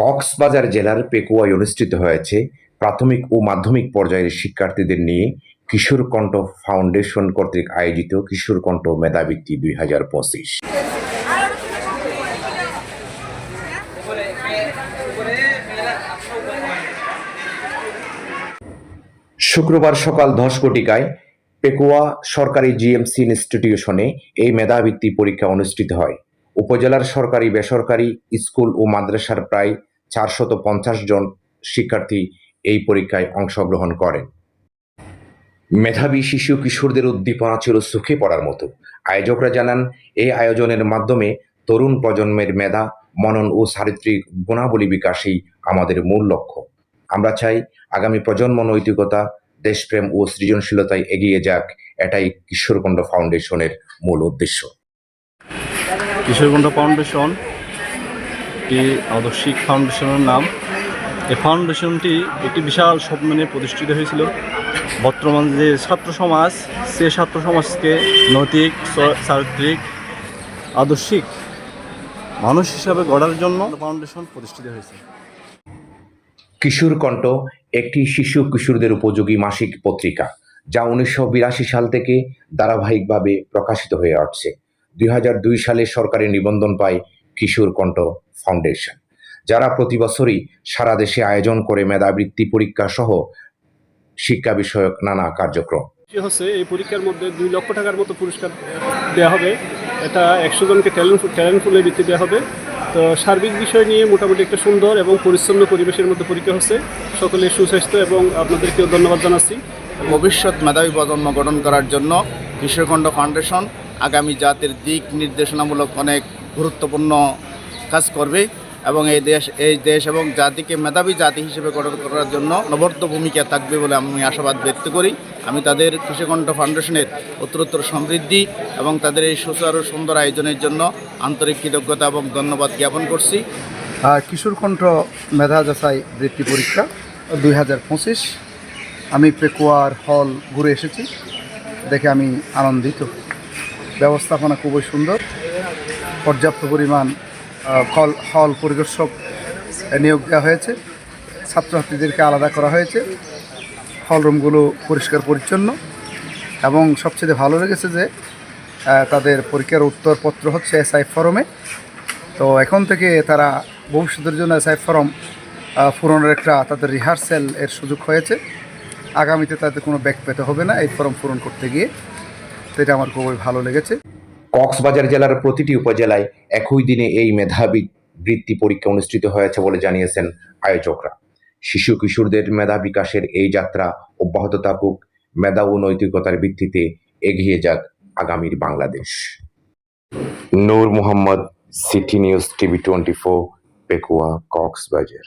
কক্সবাজার জেলার পেকুয়ায় অনুষ্ঠিত হয়েছে প্রাথমিক ও মাধ্যমিক পর্যায়ের শিক্ষার্থীদের নিয়ে কিশোর কণ্ঠ ফাউন্ডেশন কর্তৃক আয়োজিত কিশোর কণ্ঠ মেধাবৃত্তি দুই হাজার পঁচিশ। শুক্রবার সকাল দশ কোটিকায় পেকুয়া সরকারি জিএমসি ইনস্টিটিউশনে এই মেধাবৃত্তি পরীক্ষা অনুষ্ঠিত হয়। উপজেলার সরকারি, বেসরকারি স্কুল ও মাদ্রাসার প্রায় চারশত পঞ্চাশ জন শিক্ষার্থী এই পরীক্ষায় অংশগ্রহণ করেন। মেধাবী শিশু কিশোরদের উদ্দীপনা ছিল সুখে পড়ার মতো। আয়োজকরা জানান, এই আয়োজনের মাধ্যমে তরুণ প্রজন্মের মেধা, মনন ও চারিত্রিক গুণাবলী বিকাশই আমাদের মূল লক্ষ্য। আমরা চাই আগামী প্রজন্ম নৈতিকতা, দেশপ্রেম ও সৃজনশীলতায় এগিয়ে যাক, এটাই কিশোরকণ্ড ফাউন্ডেশনের মূল উদ্দেশ্য। কিশোরগঞ্জ ফাউন্ডেশন একটি আদর্শিক ফাউন্ডেশনের নাম। এই ফাউন্ডেশনটি একটি বিশাল স্বপ্ন প্রতিষ্ঠিত হয়েছিল। বর্তমান যে ছাত্র সমাজ, সে ছাত্র সমাজকে নৈতিক চারিত্রিক, আদর্শিক মানুষ হিসাবে গড়ার জন্য ফাউন্ডেশন প্রতিষ্ঠিত হয়েছে। কিশোর কণ্ঠ একটি শিশু কিশোরদের উপযোগী মাসিক পত্রিকা, যা উনিশশো বিরাশি সাল থেকে ধারাবাহিকভাবে প্রকাশিত হয়ে আসছে। দুই হাজার দুই সালে সরকারি নিবন্ধন পায় কিশোর কণ্ঠ ফাউন্ডেশন যারা প্রতি বছরই সারা দেশে আয়োজন করে মেধাবৃত্তি পরীক্ষা সহ শিক্ষা বিষয়ক নানা কার্যক্রম। হচ্ছে এই পরীক্ষার মধ্যে দুই লক্ষ টাকার মতো পুরস্কার দেওয়া হবে। এটা একশো জনকে ট্যালেন্ট ট্যালেন্ট ফুলের ভিত্তি দেওয়া হবে। তো সার্বিক বিষয় নিয়ে মোটামুটি একটা সুন্দর এবং পরিচ্ছন্ন পরিবেশের মধ্যে পরীক্ষা হচ্ছে। সকলে সুস্বাস্থ্য এবং আপনাদেরকেও ধন্যবাদ জানাচ্ছি। ভবিষ্যৎ মেধাবী প্রজন্ম গঠন করার জন্য কিশোরখণ্ড ফাউন্ডেশন আগামী জাতির দিক নির্দেশনামূলক অনেক গুরুত্বপূর্ণ কাজ করবে এবং এই দেশ এই দেশ এবং জাতিকে মেধাবী জাতি হিসেবে গঠন করার জন্য নবর্ত ভূমিকা থাকবে বলে আমি আশাবাদ ব্যক্ত করি। আমি তাদের কৃষিকণ্ঠ ফাউন্ডেশনের উত্তরোত্তর সমৃদ্ধি এবং তাদের এই সুচারু সুন্দর আয়োজনের জন্য আন্তরিক কৃতজ্ঞতা এবং ধন্যবাদ জ্ঞাপন করছি। কিশোরকণ্ঠ মেধা যাচাই বৃত্তি পরীক্ষা দুই হাজার পঁচিশ। আমি পেকুয়ার হল ঘুরে এসেছি। দেখে আমি আনন্দিত। ব্যবস্থাপনা খুবই সুন্দর। পর্যাপ্ত পরিমাণ হল হল পরিদর্শক নিয়োগ দেওয়া হয়েছে। ছাত্রছাত্রীদেরকে আলাদা করা হয়েছে। হল রুমগুলো পরিষ্কার পরিচ্ছন্ন এবং সবচেয়ে ভালো লেগেছে যে তাদের পরীক্ষার উত্তরপত্র হচ্ছে এসআই ফরমে। তো এখন থেকে তারা ভবিষ্যতের জন্য এসআই ফর্ম পূরণের একটা তাদের রিহার্সেল এর সুযোগ হয়েছে। আগামীতে তাদের কোনো ব্যাক পেতে হবে না এই ফর্ম পূরণ করতে গিয়ে। তো এটা আমার খুবই ভালো লেগেছে। কক্সবাজার জেলার প্রতিটি উপজেলায় একই দিনে এই মেধাবী বৃত্তি পরীক্ষা অনুষ্ঠিত হয়েছে বলে জানিয়েছেন আয়োজকরা। শিশু কিশোরদের মেধা বিকাশের এই যাত্রা অব্যাহত থাকুক, মেধা ও নৈতিকতার ভিত্তিতে এগিয়ে যাক আগামীর Bangladesh. Nur Mohammad, city news, TV twenty four, Pekua, Cox's Bazar.